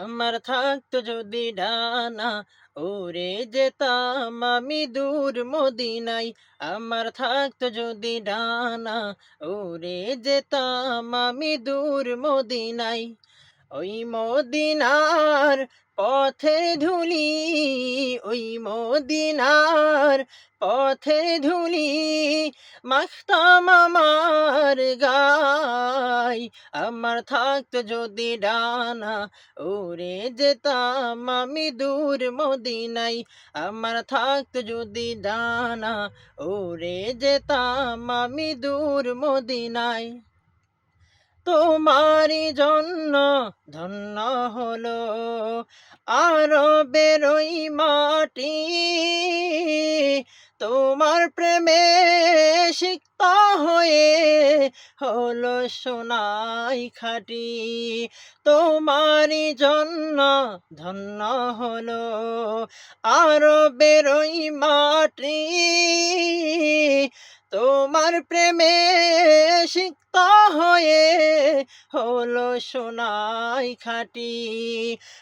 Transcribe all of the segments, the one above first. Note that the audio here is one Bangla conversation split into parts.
আমার থাকতো যদি ডানা, ওরে যেতাম আমি দূর মদিনাই আমার থাকতো যদি ডানা, ওরে যেতাম আমি দূর মদিনাই ওই মদিনার পথে ধুলি ওই মদিনার পথের ধুলি মাখতাম আমার গাই। আমার থাকতো যদি ডানা ওরে যেতাম আমি দূর মদিনাই আমার থাকতো যদি ডানা ওরে যেতাম আমি দূর মদিনাই তোমারই জন্য ধন্য হলো। আরও বেরোই মাটি, তোমার প্রেমে সিক্ত হয়ে হলো সোনাই খাটি। তোমারই জন্য ধন্য হলো। আরও বেরোই মাটি, তোমার প্রেমে সিক্ত হয়ে হলো সোনাই খাটি।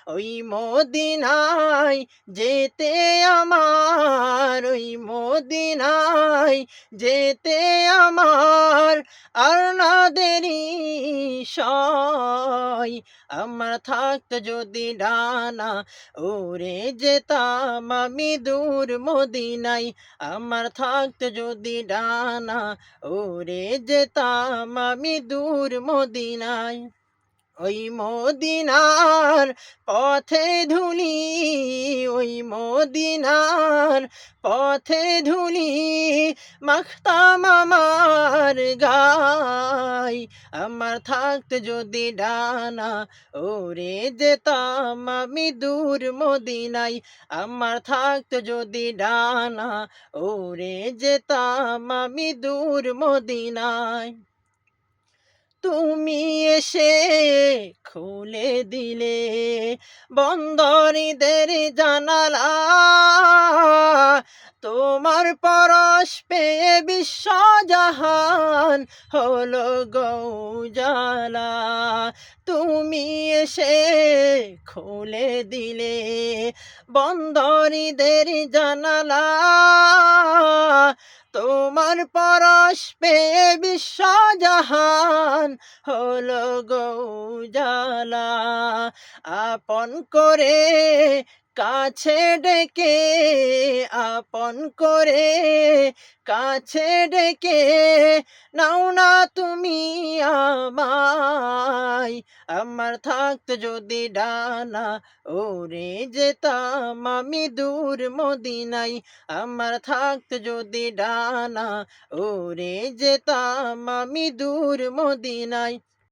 ওই মদিনাই যেতে আমার ওই মদিনাই যেতে আমার। দেরি সয়। আমার থাকত যদি ডানা, ওরে যেতাম আমি দূর মদিনাই আমার থাকত যদি ডানা, ওরে যেতাম আমি দূর মদিনায়। ওই মদিনার পথে ধুলি, ওই মদিনার পথে ধুলি, মাখতাম আমার গাই। আমার থাকতে যদি ডানা, ওরে যেতাম আমি দূর মদিনাই আমার থাকতে যদি ডানা, ওরে যেতাম আমি দূর মদিনায়। তুমি এসে খুলে দিলে বন্দরীদের জানালা। তোমার পরশ পেয়ে বিশ্বজাহান হলো গৌজালা। তুমি এসে খুলে দিলে বন্দরীদের জানালা। তোমার পরশ পেয়ে বিশ্বজাহান হলো গৌজালা। আপন করে কাছে ডেকে আপন করে, কাছে ডেকে নাও না তুমি আমায়। আমার থাকতো যদি ডানা ওরে যেতাম আমি দূর মদিনাই আমার থাকতো যদি ডানা ওরে যেতাম আমি দূর মদিনাই